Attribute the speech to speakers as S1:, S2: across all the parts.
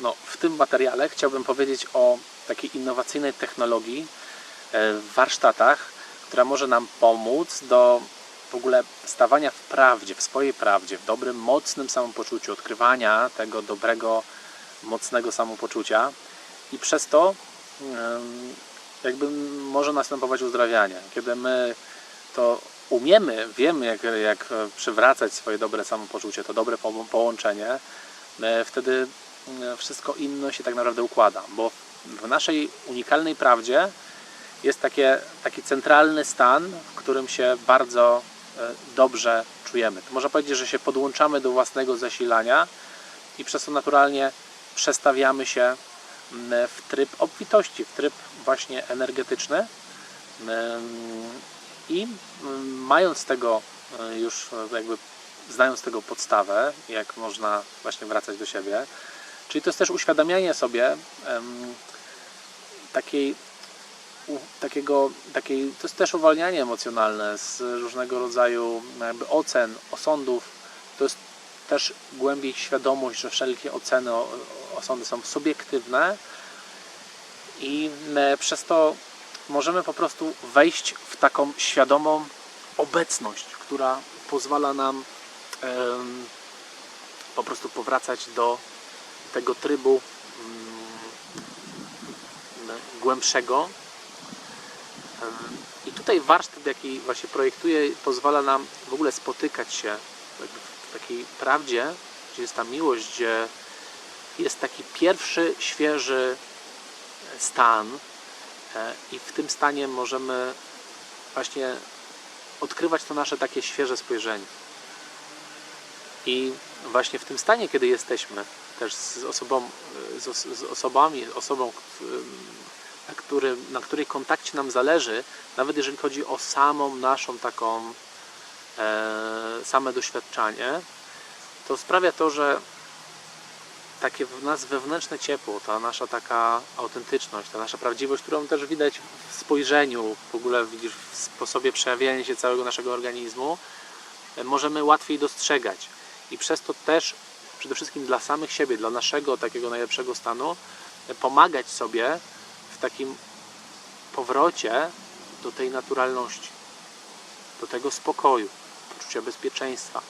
S1: no, w tym materiale chciałbym powiedzieć o takiej innowacyjnej technologii e, w warsztatach, która może nam pomóc do w ogóle stawania w prawdzie, w swojej prawdzie, w dobrym, mocnym samopoczuciu, odkrywania tego dobrego, mocnego samopoczucia i przez to jakby może następować uzdrawianie. Kiedy my to umiemy, wiemy jak, jak przywracać swoje dobre samopoczucie, to dobre po- połączenie, wtedy wszystko inne się tak naprawdę układa, bo w naszej unikalnej prawdzie jest takie, taki centralny stan, w którym się bardzo e, dobrze czujemy. To można powiedzieć, że się podłączamy do własnego zasilania i przez to naturalnie przestawiamy się m, w tryb obfitości, w tryb właśnie energetyczny. I mm, mając tego e, już e, jakby znając tego podstawę, jak można właśnie wracać do siebie, czyli to jest też uświadamianie sobie em, takiej u- takiego, takiej, to jest też uwalnianie emocjonalne z różnego rodzaju jakby ocen, osądów. To jest też głębiej świadomość, że wszelkie oceny, osądy są subiektywne i e, przez to możemy po prostu wejść w taką świadomą obecność, która pozwala nam em, po prostu powracać do tego trybu mm, głębszego. Em, I tutaj warsztat, jaki właśnie projektuję, pozwala nam w ogóle spotykać się w takiej prawdzie, gdzie jest ta miłość, gdzie jest taki pierwszy, świeży stan e, i w tym stanie możemy właśnie odkrywać to nasze takie świeże spojrzenie. I właśnie w tym stanie, kiedy jesteśmy też z osobą, z, os- z osobami, osobą, na, na której kontakcie nam zależy, nawet jeżeli chodzi o samą naszą taką e, same doświadczanie, to sprawia to, że takie w nas wewnętrzne ciepło, ta nasza taka autentyczność, ta nasza prawdziwość, którą też widać w spojrzeniu, w ogóle widzisz w sposobie przejawiania się całego naszego organizmu, e, możemy łatwiej dostrzegać. I przez to też przede wszystkim dla samych siebie, dla naszego takiego najlepszego stanu, e, pomagać sobie w takim powrocie do tej naturalności, do tego spokoju, poczucia bezpieczeństwa.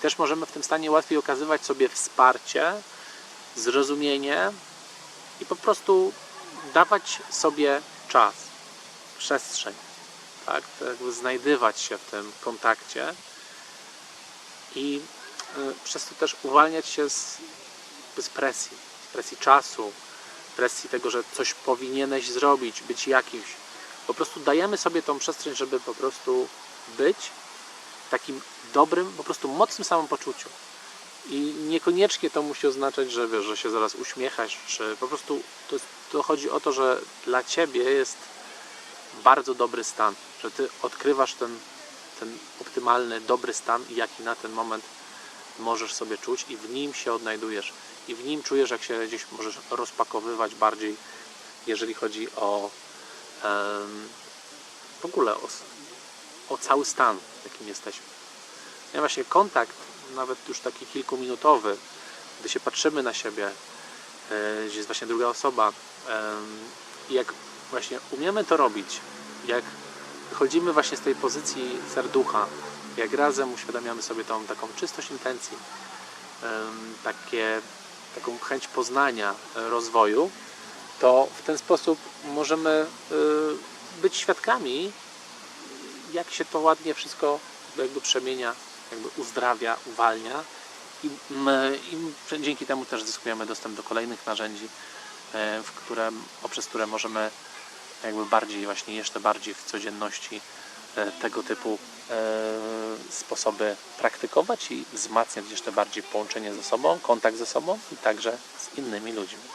S1: Też możemy w tym stanie łatwiej okazywać sobie wsparcie, zrozumienie i po prostu dawać sobie czas, przestrzeń, tak, to jakby znajdywać się w tym kontakcie i przez to też uwalniać się z, z presji, z presji czasu, presji tego, że coś powinieneś zrobić, być jakimś. Po prostu dajemy sobie tą przestrzeń, żeby po prostu być w takim dobrym, po prostu mocnym samopoczuciu. I niekoniecznie to musi oznaczać, że wiesz, że się zaraz uśmiechasz, czy po prostu to, jest, to chodzi o to, że dla ciebie jest bardzo dobry stan, że ty odkrywasz ten, ten optymalny, dobry stan, jaki na ten moment możesz sobie czuć i w nim się odnajdujesz. I w nim czujesz, jak się gdzieś możesz rozpakowywać bardziej, jeżeli chodzi o w ogóle o, o cały stan, w jakim jesteśmy. Ja właśnie kontakt, nawet już taki kilkuminutowy, gdy się patrzymy na siebie, e, gdzie jest właśnie druga osoba, i jak właśnie umiemy to robić, jak wychodzimy właśnie z tej pozycji serducha, jak razem uświadamiamy sobie tą taką czystość intencji, takie, taką chęć poznania, e, rozwoju, to w ten sposób możemy e, być świadkami, jak się to ładnie wszystko jakby przemienia, jakby uzdrawia, uwalnia. I, i dzięki temu też zyskujemy dostęp do kolejnych narzędzi, e, w które, poprzez które możemy jakby bardziej, właśnie jeszcze bardziej w codzienności tego typu e, sposoby praktykować i wzmacniać jeszcze bardziej połączenie ze sobą, kontakt ze sobą i także z innymi ludźmi.